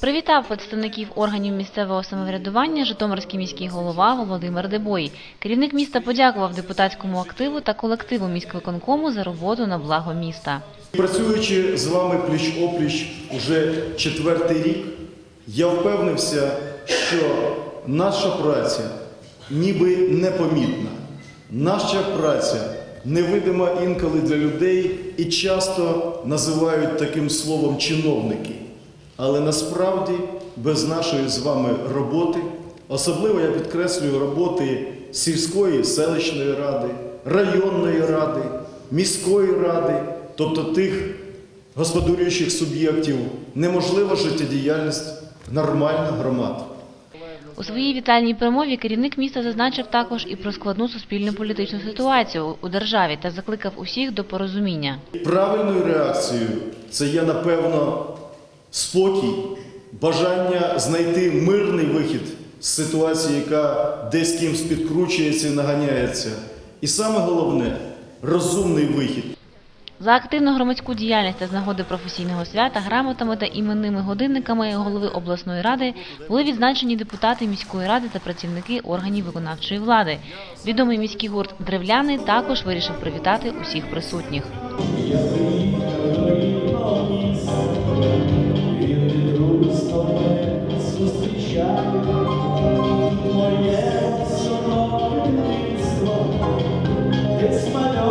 Привітав представників органів місцевого самоврядування Житомирський міський голова Володимир Дебой. Керівник міста подякував депутатському активу та колективу міськвиконкому за роботу на благо міста. Працюючи з вами пліч опліч уже четвертий рік, я впевнився, що наша праця ніби непомітна. Наша праця невидима інколи для людей і часто називають таким словом чиновники. Але насправді без нашої з вами роботи, особливо я підкреслюю роботи сільської селищної ради, районної ради, міської ради, тобто тих господарюючих суб'єктів, неможлива життєдіяльність нормальних громад. У своїй вітальній промові керівник міста зазначив також і про складну суспільну політичну ситуацію у державі та закликав усіх до порозуміння. Правильною реакцією це є, напевно, спокій, бажання знайти мирний вихід з ситуації, яка десь кимсь підкручується і наганяється. І саме головне розумний вихід. За активну громадську діяльність та з нагоди професійного свята грамотами та іменними годинниками голови обласної ради були відзначені депутати міської ради та працівники органів виконавчої влади. Відомий міський гурт Древляний також вирішив привітати усіх присутніх. Get smart